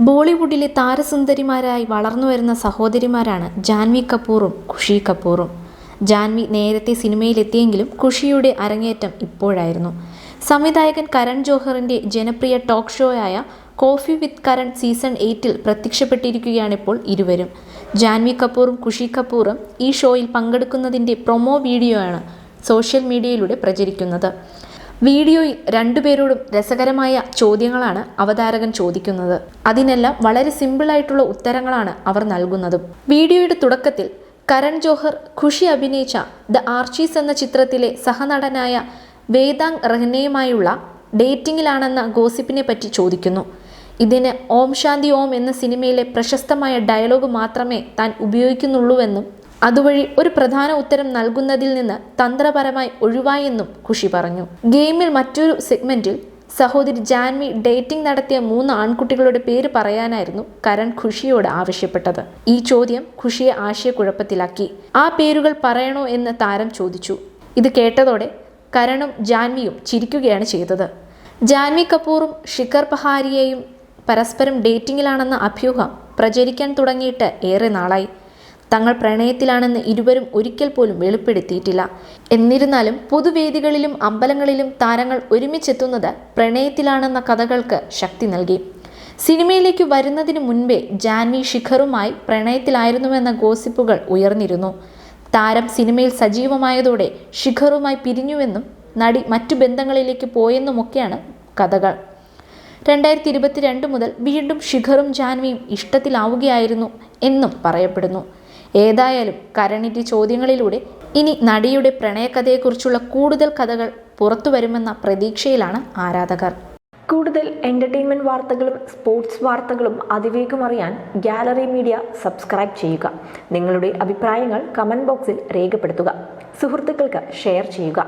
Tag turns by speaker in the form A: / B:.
A: ബോളിവുഡിലെ താരസുന്ദരിമാരായി വളർന്നു വരുന്ന സഹോദരിമാരാണ് ജാൻവി കപൂറും ഖുഷി കപൂറും. ജാൻവി നേരത്തെ സിനിമയിലെത്തിയെങ്കിലും ഖുഷിയുടെ അരങ്ങേറ്റം ഇപ്പോഴായിരുന്നു. സംവിധായകൻ കരൺ ജോഹറിന്റെ ജനപ്രിയ ടോക്ക് ഷോയായ കോഫി വിത്ത് കരൺ സീസൺ എയ്റ്റിൽ പ്രത്യക്ഷപ്പെട്ടിരിക്കുകയാണിപ്പോൾ ഇരുവരും. ജാൻവി കപൂറും ഖുഷി കപൂറും ഈ ഷോയിൽ പങ്കെടുക്കുന്നതിന്റെ പ്രൊമോ വീഡിയോയാണ് സോഷ്യൽ മീഡിയയിലൂടെ പ്രചരിക്കുന്നത്. വീഡിയോയിൽ രണ്ടുപേരോടും രസകരമായ ചോദ്യങ്ങളാണ് അവതാരകൻ ചോദിക്കുന്നത്. അതിനെല്ലാം വളരെ സിമ്പിളായിട്ടുള്ള ഉത്തരങ്ങളാണ് അവർ നൽകുന്നതും. വീഡിയോയുടെ തുടക്കത്തിൽ കരൺ ജോഹർ ഖുഷി അഭിനയിച്ച ദ ആർച്ചീസ് എന്ന ചിത്രത്തിലെ സഹനടനായ വേദാങ് റഹ്നയുമായുള്ള ഡേറ്റിംഗിലാണെന്ന ഗോസിപ്പിനെ പറ്റി ചോദിക്കുന്നു. ഇതിന് ഓം ശാന്തി ഓം എന്ന സിനിമയിലെ പ്രശസ്തമായ ഡയലോഗ് മാത്രമേ താൻ ഉപയോഗിക്കുന്നുള്ളൂവെന്നും അതുവഴി ഒരു പ്രധാന ഉത്തരം നൽകുന്നതിൽ നിന്ന് തന്ത്രപരമായി ഒഴിവായെന്നും ഖുഷി പറഞ്ഞു. ഗെയിമിൽ മറ്റൊരു സെഗ്മെന്റിൽ സഹോദരി ജാൻവി ഡേറ്റിംഗ് നടത്തിയ മൂന്ന് ആൺകുട്ടികളുടെ പേര് പറയാനായിരുന്നു കരൺ ഖുഷിയോട് ആവശ്യപ്പെട്ടത്. ഈ ചോദ്യം ഖുഷിയെ ആശയക്കുഴപ്പത്തിലാക്കി. ആ പേരുകൾ പറയണോ എന്ന് താരം ചോദിച്ചു. ഇത് കേട്ടതോടെ കരണും ജാൻവിയും ചിരിക്കുകയാണ് ചെയ്തത്. ജാൻവി കപൂറും ഷിഖർ പഹാരിയെയും പരസ്പരം ഡേറ്റിംഗിലാണെന്ന അഭ്യൂഹം പ്രചരിക്കാൻ തുടങ്ങിയിട്ട് ഏറെ നാളായി. തങ്ങൾ പ്രണയത്തിലാണെന്ന് ഇരുവരും ഒരിക്കൽ പോലും വെളിപ്പെടുത്തിയിട്ടില്ല. എന്നിരുന്നാലും പൊതുവേദികളിലും അമ്പലങ്ങളിലും താരങ്ങൾ ഒരുമിച്ചെത്തുന്നത് പ്രണയത്തിലാണെന്ന കഥകൾക്ക് ശക്തി നൽകി. സിനിമയിലേക്ക് വരുന്നതിന് മുൻപേ ജാൻവി ശിഖറുമായി പ്രണയത്തിലായിരുന്നുവെന്ന ഗോസിപ്പുകൾ ഉയർന്നിരുന്നു. താരം സിനിമയിൽ സജീവമായതോടെ ശിഖറുമായി പിരിഞ്ഞുവെന്നും നടി മറ്റു ബന്ധങ്ങളിലേക്ക് പോയെന്നുമൊക്കെയാണ് കഥകൾ. രണ്ടായിരത്തി ഇരുപത്തിരണ്ട് മുതൽ വീണ്ടും ശിഖറും ജാൻവിയും ഇഷ്ടത്തിലാവുകയായിരുന്നു എന്നും പറയപ്പെടുന്നു. ഏതായാലും കരണിന്റെ ചോദ്യങ്ങളിലൂടെ ഇനി നടിയുടെ പ്രണയകഥയെക്കുറിച്ചുള്ള കൂടുതൽ കഥകൾ പുറത്തു വരുമെന്ന പ്രതീക്ഷയിലാണ് ആരാധകർ.
B: കൂടുതൽ എന്റർടൈൻമെന്റ് വാർത്തകളും സ്പോർട്സ് വാർത്തകളും അതിവേഗം അറിയാൻ ഗാലറി മീഡിയ സബ്സ്ക്രൈബ് ചെയ്യുക. നിങ്ങളുടെ അഭിപ്രായങ്ങൾ കമന്റ് ബോക്സിൽ രേഖപ്പെടുത്തുക. സുഹൃത്തുക്കൾക്ക് ഷെയർ ചെയ്യുക.